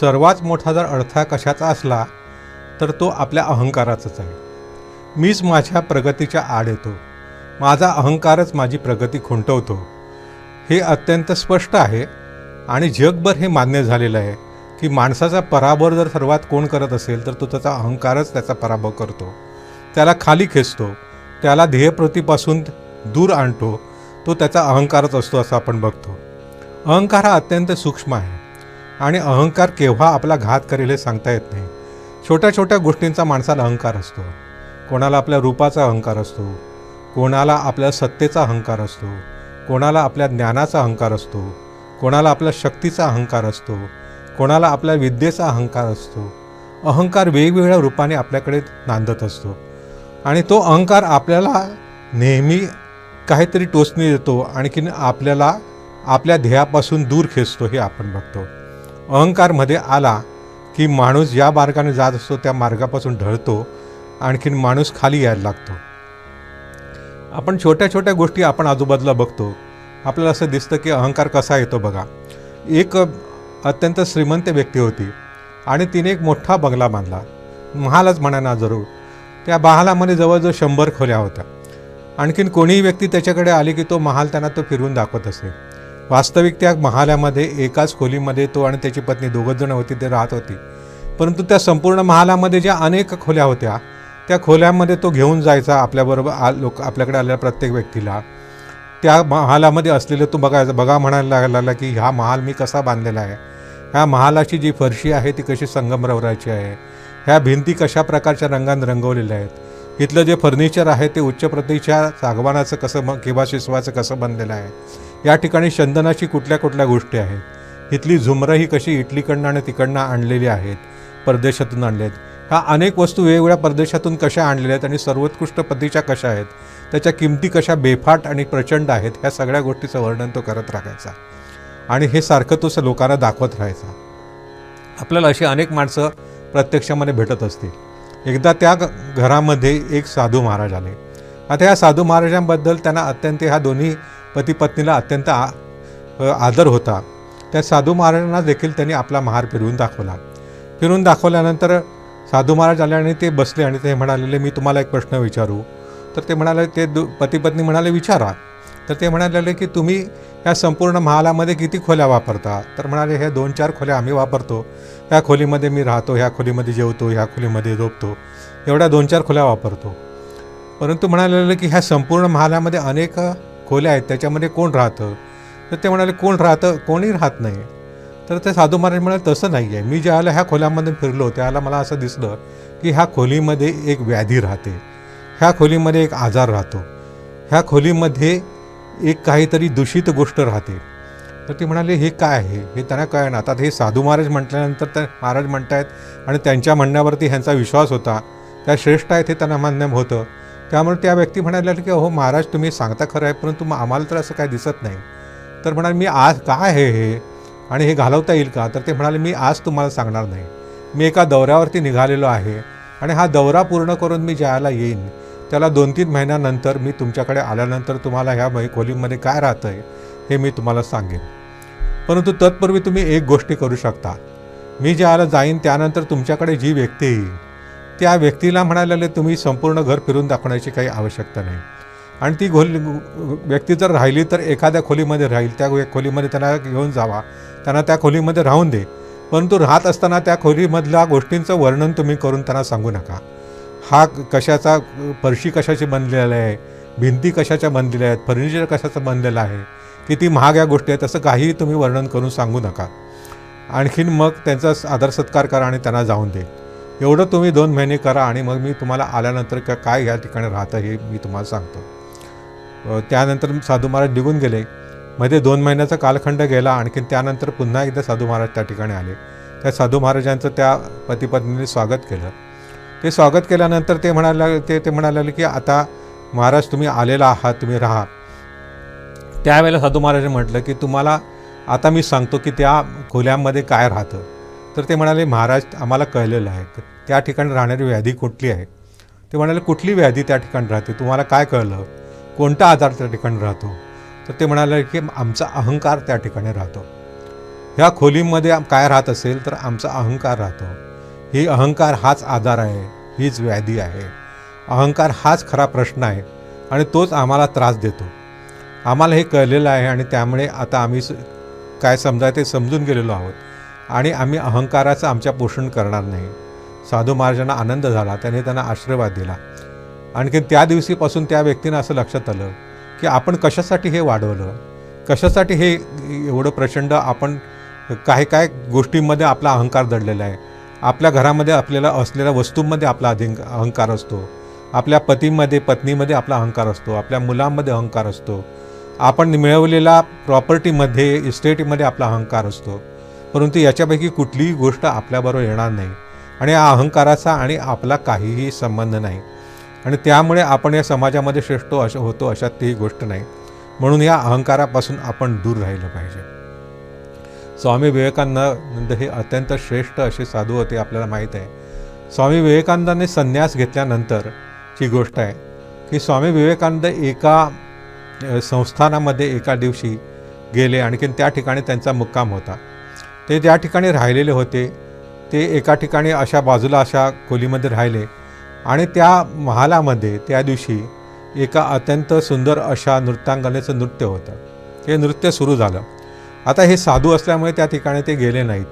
सर्वात मोठा जर अडथळा कशाचा असला तर तो आपल्या अहंकाराचाच आहे. मीच माझ्या प्रगतीच्या आड येतो. माझा अहंकारच माझी प्रगती खुंटवतो. हे अत्यंत स्पष्ट आहे आणि जगभर हे मान्य झालेलं आहे की माणसाचा पराभव जर सर्वात कोण करत असेल तर तो त्याचा अहंकारच त्याचा पराभव करतो. त्याला खाली खेचतो. त्याला ध्येयप्रतीपासून दूर आणतो. तो त्याचा अहंकारच असतो असं आपण बघतो. अहंकार हा अत्यंत सूक्ष्म आहे. आणि अहंकार केव्हा आपला घात करेल हे सांगता येत नाही. छोट्या छोट्या गोष्टींचा माणसाला अहंकार असतो. कोणाला आपल्या रूपाचा अहंकार असतो. कोणाला आपल्या सत्तेचा अहंकार असतो. कोणाला आपल्या ज्ञानाचा अहंकार असतो. कोणाला आपल्या शक्तीचा अहंकार असतो. कोणाला आपल्या विद्येचा अहंकार असतो. अहंकार वेगवेगळ्या रूपाने आपल्याकडे नांदत असतो. आणि तो अहंकार आपल्याला नेहमी काहीतरी टोचणी देतो. आणखीन आपल्याला आपल्या ध्येयापासून दूर खेचतो हे आपण बघतो. अहंकारमध्ये आला की माणूस ज्या मार्गाने जात असतो त्या मार्गापासून ढळतो आणखीन माणूस खाली यायला लागतो. आपण छोट्या छोट्या गोष्टी आपण आजूबाजूला बघतो. आपल्याला असं दिसतं की अहंकार कसा येतो बघा. एक अत्यंत श्रीमंत व्यक्ती होती आणि तिने एक मोठा बंगला बांधला. महालच म्हणा ना जरूर. त्या बहालामध्ये जवळजवळ शंभर खोल्या होत्या. आणखीन कोणीही व्यक्ती त्याच्याकडे आली की तो महाल त्यांना तो फिरवून दाखवत असे. वास्तविक त्या महालामध्ये एकाच खोलीमध्ये तो आणि त्याची पत्नी दोघंच जण होती ते राहत होती. परंतु त्या संपूर्ण महालामध्ये ज्या अनेक खोल्या होत्या त्या खोल्यामध्ये तो घेऊन जायचा आपल्याबरोबर आ लोक आपल्याकडे आलेल्या प्रत्येक व्यक्तीला. त्या महालामध्ये असलेलं तो बघायचं बघा म्हणायला लागला की हा महाल मी कसा बांधलेला आहे? ह्या महालाची जी फरशी आहे ती कशी संगमरवराची आहे? ह्या भिंती कशा प्रकारच्या रंगाने रंगवलेल्या आहेत? इथलं जे फर्निचर आहे ते उच्च प्रतीच्या सागवानाचं कसं किंवा शिसवाचं कसं बनलेलं आहे? या ठिकाणी चंदनाची कुठल्या कुठल्या गोष्टी आहेत? इथली झुमरं ही कशी इटलीकडनं आणि तिकडनं आणलेली आहेत परदेशातून आणले आहेत? ह्या अनेक वस्तू वेगवेगळ्या परदेशातून कशा आणलेल्या आहेत आणि सर्वोत्कृष्ट पद्धतीच्या कशा आहेत? त्याच्या किमती कशा बेफाट आणि प्रचंड आहेत? ह्या सगळ्या गोष्टीचं वर्णन तो करत राखायचा आणि हे सारखं तो लोकांना दाखवत राहायचा. आपल्याला अशी अनेक माणसं प्रत्यक्षामध्ये भेटत असतील. एकदा त्या घरामध्ये एक साधू महाराज आले. आता ह्या साधू महाराजांबद्दल त्यांना अत्यंत ह्या दोन्ही पती पत्नीला अत्यंत आ आदर होता. त्या साधू महाराजांना देखील त्यांनी आपला महार फिरवून दाखवला. फिरून दाखवल्यानंतर साधू महाराज आले आणि ते बसले आणि ते म्हणालेले मी तुम्हाला एक प्रश्न विचारू. तर ते म्हणाले ते दु पती पत्नी म्हणाले विचारा. तर ते म्हणाले की तुम्ही ह्या संपूर्ण महालामध्ये किती खोल्या वापरता? तर म्हणाले ह्या दोन चार खोल्या आम्ही वापरतो. ह्या खोलीमध्ये मी राहतो ह्या खोलीमध्ये जेवतो ह्या खोलीमध्ये झोपतो. एवढ्या दोन चार खोल्या वापरतो. परंतु म्हणाले की ह्या संपूर्ण महालामध्ये अनेक खोल्या आहेत त्याच्यामध्ये कोण राहतं? तर ते म्हणाले कोण राहतं? कोणी राहत नाही. तर ते साधू महाराज म्हणाले तसं नाही आहे मी ज्यावेळेला ह्या खोल्यामध्ये फिरलो त्यावेळेला मला असं दिसलं की ह्या खोलीमध्ये एक व्याधी राहते. ह्या खोलीमध्ये एक आजार राहतो. ह्या खोलीमध्ये एक काहीतरी दूषित गोष्ट राहते. तर ते म्हणाले हे काय आहे? हे त्यांना काय ना आता हे साधू महाराज म्हटल्यानंतर ते महाराज म्हणतायत आणि त्यांच्या म्हणण्यावरती ह्यांचा विश्वास होता. त्या श्रेष्ठ आहेत हे त्यांना मान्य होतं. त्यामुळे त्या व्यक्ती म्हणाल्या की अहो महाराज तुम्ही सांगता खरं आहे परंतु मग आम्हाला तर असं काय दिसत नाही. तर म्हणाल मी आज काय आहे हे? आणि हे घालवता येईल का? तर ते म्हणाले मी आज तुम्हाला सांगणार नाही. मी एका दौऱ्यावरती निघालेलो आहे आणि हा दौरा पूर्ण करून मी ज्याला येईन त्याला दोन तीन महिन्यानंतर मी तुमच्याकडे आल्यानंतर तुम्हाला ह्या खोलीमध्ये काय राहतं आहे हे मी तुम्हाला सांगेन. परंतु तत्पूर्वी तुम्ही एक गोष्टी करू शकता. मी ज्याला जाईन त्यानंतर तुमच्याकडे जी व्यक्ती येईल त्या व्यक्तीला म्हणालेले तुम्ही संपूर्ण घर फिरून दाखवण्याची काही आवश्यकता नाही. आणि ती खोली व्यक्ती जर राहिली तर एखाद्या खोलीमध्ये राहील त्या खोलीमध्ये त्यांना घेऊन जावा त्यांना त्या खोलीमध्ये राहून दे. परंतु राहत असताना त्या खोलीमधल्या गोष्टींचं वर्णन तुम्ही करून त्यांना सांगू नका. हा कशाचा फरशी कशाची बनलेला आहे भिंती कशाच्या बनलेल्या आहेत फर्निचर कशाचं बनलेलं आहे किती महाग या गोष्टी आहेत असं काहीही तुम्ही वर्णन करून सांगू नका. आणखीन मग त्यांचा आदर सत्कार करा आणि त्यांना जाऊन दे. एवढं तुम्ही दोन महिने करा आणि मग मी तुम्हाला आल्यानंतर का काय या ठिकाणी राहतं हे मी तुम्हाला सांगतो. त्यानंतर साधू महाराज निघून गेले. मध्ये दोन महिन्याचा कालखंड गेला. आणखीन त्यानंतर पुन्हा एकदा साधू महाराज त्या ठिकाणी आले. त्या साधू महाराजांचं त्या पतीपत्नीने स्वागत केलं. ते स्वागत केल्यानंतर ते म्हणाले ते ते म्हणाले की आता महाराज तुम्ही आलेला आहात तुम्ही राहा. त्यावेळेला साधू महाराजांनी म्हटलं की तुम्हाला आता मी सांगतो की त्या खोल्यांमध्ये काय राहतं. तर ते म्हणाले महाराज आम्हाला कळलेलं आहे. त्या ठिकाणी राहणारी व्याधी कुठली आहे? ते म्हणाले कुठली व्याधी त्या ठिकाणी राहते? तुम्हाला काय कळलं? कोणता आजार त्या ठिकाणी राहतो? तर ते म्हणाले की आमचा अहंकार त्या ठिकाणी राहतो. ह्या खोलीमध्ये काय राहत असेल तर आमचा अहंकार राहतो. ही अहंकार हाच आजार आहे हीच व्याधी आहे. अहंकार हाच खरा प्रश्न आहे आणि तोच आम्हाला त्रास देतो. आम्हाला हे कळलेलं आहे आणि त्यामुळे आता आम्ही स- काय समजाय ते समजून गेलेलो आहोत. आणि आम्ही अहंकाराचं आमच्या पोषण करणार नाही. साधू महाराजांना आनंद झाला त्याने त्यांना आशीर्वाद दिला. आणखी त्या दिवशीपासून त्या व्यक्तीनं असं लक्षात आलं की आपण कशासाठी हे वाढवलं? कशासाठी हे एवढं प्रचंड आपण काही काय गोष्टींमध्ये आपला अहंकार दडलेला आहे? आपल्या घरामध्ये आपल्याला असलेल्या वस्तूंमध्ये आपला अधिक अहंकार असतो. आपल्या पतीमध्ये पत्नीमध्ये आपला अहंकार असतो. आपल्या मुलांमध्ये अहंकार असतो. आपण मिळवलेल्या प्रॉपर्टीमध्ये इस्टेटीमध्ये आपला अहंकार असतो. परंतु याच्यापैकी कुठलीही गोष्ट आपल्याबरोबर येणार नाही. आणि या अहंकाराचा आणि आपला काहीही संबंध नाही. आणि त्यामुळे आपण या समाजामध्ये श्रेष्ठ अश होतो अशात ती गोष्ट नाही. म्हणून या अहंकारापासून आपण दूर राहिलं पाहिजे. स्वामी विवेकानंद हे अत्यंत श्रेष्ठ असे साधू होते आपल्याला माहीत आहे. स्वामी विवेकानंदाने संन्यास घेतल्यानंतरची गोष्ट आहे की स्वामी विवेकानंद एका संस्थानामध्ये एका दिवशी गेले आणखीन त्या ठिकाणी त्यांचा मुक्काम होता. ते ज्या ठिकाणी राहिलेले होते ते एका ठिकाणी अशा बाजूला अशा खोलीमध्ये राहिले आणि त्या महालामध्ये त्या दिवशी एका अत्यंत सुंदर अशा नृत्यांगनेचं नृत्य होतं. हे नृत्य सुरू झालं. आता हे साधू असल्यामुळे त्या ठिकाणी ते गेले नाहीत.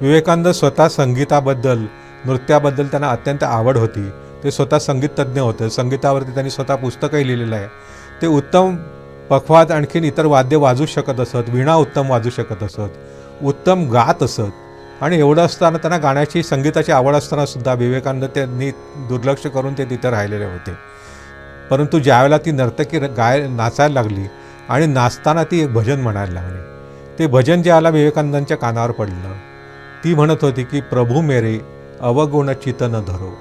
विवेकानंद स्वतः संगीताबद्दल नृत्याबद्दल त्यांना अत्यंत आवड होती. ते स्वतः संगीततज्ञ होते. संगीतावरती त्यांनी स्वतः पुस्तकही लिहिलेलं आहे. ते उत्तम पखवाद आणखीन इतर वाद्य वाजू शकत असत वीणा उत्तम वाजू शकत असत. उत्तम गात असत. आणि एवढं असताना त्यांना गाण्याची संगीताची आवड असताना सुद्धा विवेकानंद त्यांनी दुर्लक्ष करून ते तिथे राहिलेले होते. परंतु ज्यावेळेला ती नर्तकी गाय नाचायला लागली आणि नाचताना ती एक भजन म्हणायला लागली. ते भजन ज्याला विवेकानंदांच्या कानावर पडलं. ती म्हणत होती की प्रभू मेरे अवगुण चितन न धरो.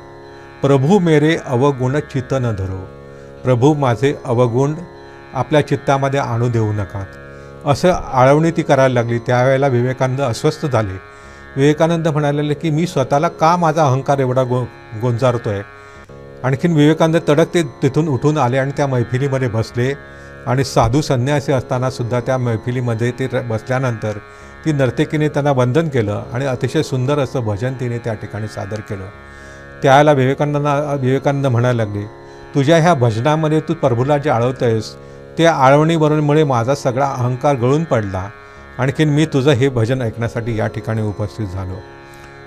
प्रभू मेरे अवगुण चितन न धरो. प्रभू माझे अवगुण आपल्या चित्तामध्ये आणू देऊ नकात असं आळवणी ती करायला लागली. त्यावेळेला विवेकानंद अस्वस्थ झाले. विवेकानंद म्हणाले की मी स्वतःला का माझा अहंकार एवढा गो गोंजारतो आहे आणखीन विवेकानंद तडक ते तिथून उठून आले आणि त्या मैफिलीमध्ये बसले. आणि साधू संन्यासी असताना सुद्धा त्या मैफिलीमध्ये ते बसल्यानंतर ती नर्तकीने त्यांना वंदन केलं आणि अतिशय सुंदर असं भजन तिने त्या ठिकाणी सादर केलं. त्यावेळेला विवेकानंदांना विवेकानंद म्हणायला लागले तुझ्या ह्या भजनामध्ये तू प्रभूला जे आळवतोयस त्या आळवणीबरोबरमुळे माझा सगळा अहंकार गळून पडला. आणखीन मी तुझं हे भजन ऐकण्यासाठी या ठिकाणी उपस्थित झालो.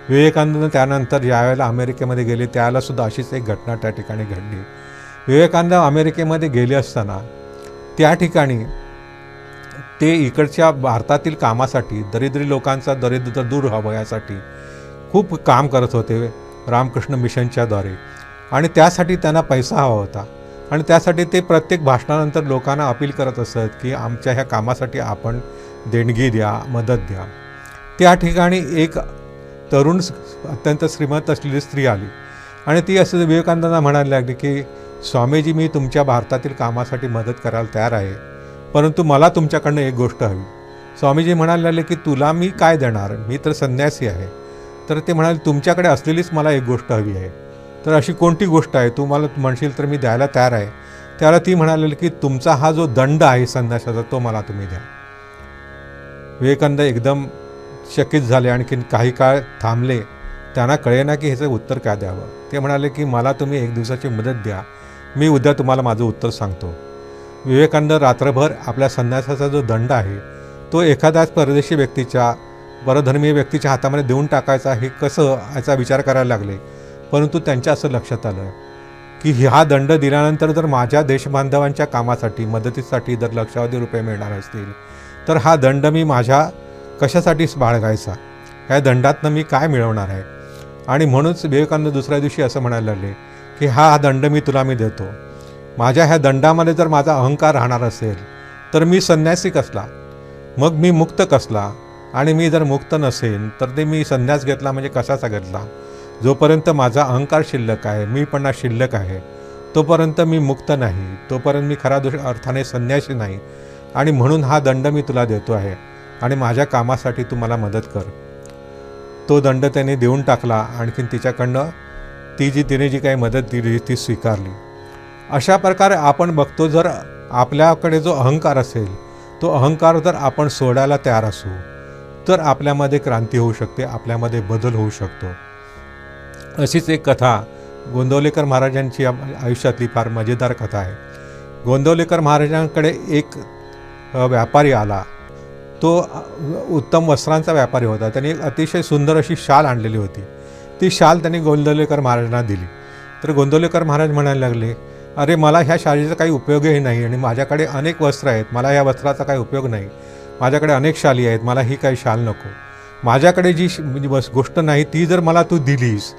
विवेकानंद त्यानंतर ज्यावेळेला अमेरिकेमध्ये गेले त्यावेळेलासुद्धा अशीच एक घटना त्या ठिकाणी घडली. विवेकानंद अमेरिकेमध्ये गेले असताना त्या ठिकाणी ते इकडच्या भारतातील कामासाठी दरिद्री लोकांचा दरिद्र दूर व्हावं यासाठी खूप काम करत होते रामकृष्ण मिशनच्याद्वारे आणि त्यासाठी त्यांना पैसा हवा होता. आणि त्यासाठी ते प्रत्येक भाषणानंतर लोकांना अपील करत असत की आमच्या ह्या कामासाठी आपण देणगी द्या मदत द्या. त्या ठिकाणी एक तरुण अत्यंत श्रीमंत असलेली स्त्री आली. आणि ती असं विवेकानंदांना म्हणायला लागली की स्वामीजी मी तुमच्या भारतातील कामासाठी मदत करायला तयार आहे परंतु मला तुमच्याकडनं एक गोष्ट हवी. स्वामीजी म्हणायला लागले की तुला मी काय देणार? मी तर संन्यासी आहे. तर ते म्हणाले तुमच्याकडे असलेलीच मला एक गोष्ट हवी आहे. तर अशी कोणती गोष्ट आहे? तू मला म्हणशील तर मी द्यायला तयार आहे. त्याला ती म्हणालेली की तुमचा हा जो दंड आहे संन्यासाचा तो मला तुम्ही द्या. विवेकानंद एकदम शकित झाले. आणखीन काही काळ थांबले. त्यांना कळेना की ह्याचं उत्तर काय द्यावं? ते म्हणाले की मला तुम्ही एक दिवसाची मदत द्या. मी उद्या तुम्हाला माझं उत्तर सांगतो. विवेकानंद रात्रभर आपल्या संन्यासाचा जो दंड आहे तो एखाद्याच परदेशी व्यक्तीच्या परधर्मीय व्यक्तीच्या हातामध्ये देऊन टाकायचा हे कसं याचा विचार करायला लागले? परंतु त्यांच्या असं लक्षात आलं की हा दंड दिल्यानंतर जर माझ्या देशबांधवांच्या कामासाठी मदतीसाठी जर लक्षावधी रुपये मिळणार असतील तर हा दंड मी माझ्या कशासाठीच बाळगायचा? ह्या दंडातनं मी काय मिळवणार आहे? आणि म्हणूनच विवेकानंद दुसऱ्या दिवशी असं म्हणायला लागले की हा दंड मी तुला मी देतो. माझ्या ह्या दंडामध्ये जर माझा अहंकार राहणार असेल तर मी संन्यासी कसला? मग मी मुक्त कसला? आणि मी जर मुक्त नसेन तर ते मी संन्यास घेतला म्हणजे कशाचा घेतला? जोपर्यंत माझा अहंकार शिल्लक आहे मीपणा शिल्लक आहे तोपर्यंत मी मुक्त नाही तोपर्यंत मी खरा दुष अर्थाने संन्यासी नाही आणि म्हणून हा दंड मी तुला देतो आहे आणि माझ्या कामासाठी तू मला मदत कर. तो दंड त्याने देऊन टाकला आणखीन तिच्याकडनं ती जी तिने जी काही मदत दिली ती स्वीकारली. अशा प्रकारे आपण बघतो जर आपल्याकडे जो अहंकार असेल तो अहंकार जर आपण सोडायला तयार असू तर आपल्यामध्ये क्रांती होऊ शकते आपल्यामध्ये बदल होऊ शकतो. अशीच एक कथा गोंदवलेकर महाराजांची आयुष्यातली फार मजेदार कथा आहे. गोंदवलेकर महाराजांकडे एक व्यापारी आला. तो उत्तम वस्त्रांचा व्यापारी होता. त्यांनी एक अतिशय सुंदर अशी शाल आणलेली होती. ती शाल त्यांनी गोंदवलेकर महाराजांना दिली. तर गोंदवलेकर महाराज म्हणायला लागले अरे मला ह्या शालीचा काही उपयोगही नाही आणि माझ्याकडे अनेक वस्त्र आहेत. मला या वस्त्राचा काही उपयोग नाही. माझ्याकडे अनेक शाली आहेत. मला ही काही शाल नको. माझ्याकडे जी श- म्हणजे बस गोष्ट नाही ती जर मला तू दिलीस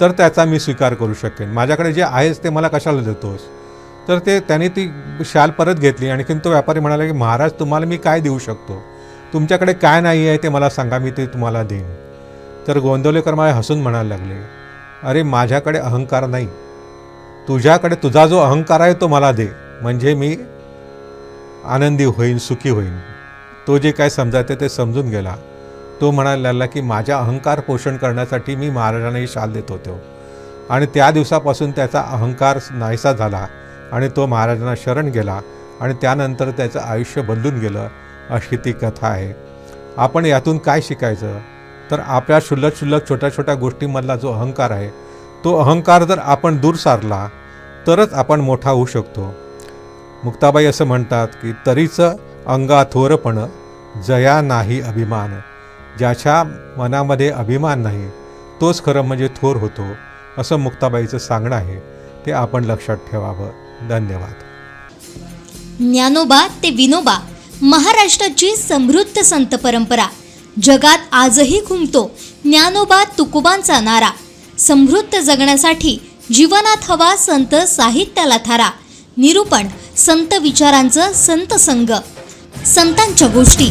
तर त्याचा मी स्वीकार करू शकेन. माझ्याकडे जे आहेस ते मला कशाला देतोस? तर ते त्याने ती शाल परत घेतली आणखीन तो व्यापारी म्हणाला की महाराज तुम्हाला मी काय देऊ शकतो? तुमच्याकडे काय नाही आहे ते मला सांगा मी ते तुम्हाला देईन. तर गोंदवलेकर मला हसून म्हणायला लागले अरे माझ्याकडे अहंकार नाही. तुझ्याकडे तुझा जो अहंकार आहे तो मला दे. म्हणजे मी आनंदी होईन सुखी होईन. तो जे काय समजायचं ते समजून गेला. तो म्हणायला लागला की माझ्या अहंकार पोषण करण्यासाठी मी महाराजांना ही शाल देत होतो. आणि त्या दिवसापासून त्याचा अहंकार नाहीसा झाला आणि तो महाराजांना शरण गेला आणि त्यानंतर त्याचं आयुष्य बदलून गेलं अशी ती कथा आहे. आपण यातून काय शिकायचं? तर आपल्या क्षुल्लक शुल्लक छोट्या छोट्या गोष्टींमधला जो अहंकार आहे तो अहंकार जर आपण दूर सारला तरच आपण मोठा होऊ शकतो. मुक्ताबाई असं म्हणतात की तरीचं अंगाथोरपण जया नाही अभिमान. ज्याच्या मनामध्ये अभिमान नाही तोच खरं म्हणजे थोर होतो असं मुक्ताबाईचं सांगणं आहे. ते आपण लक्षात ठेवावं. धन्यवाद. ज्ञानोबा ते विनोबा महाराष्ट्राची समृद्ध संत परंपरा. जगात आजही घुमतो ज्ञानोबा तुकोबांचा नारा. समृद्ध जगण्यासाठी जीवनात हवा संत साहित्याला थारा. निरूपण संत विचारांचं संत संग संतांच्या गोष्टी.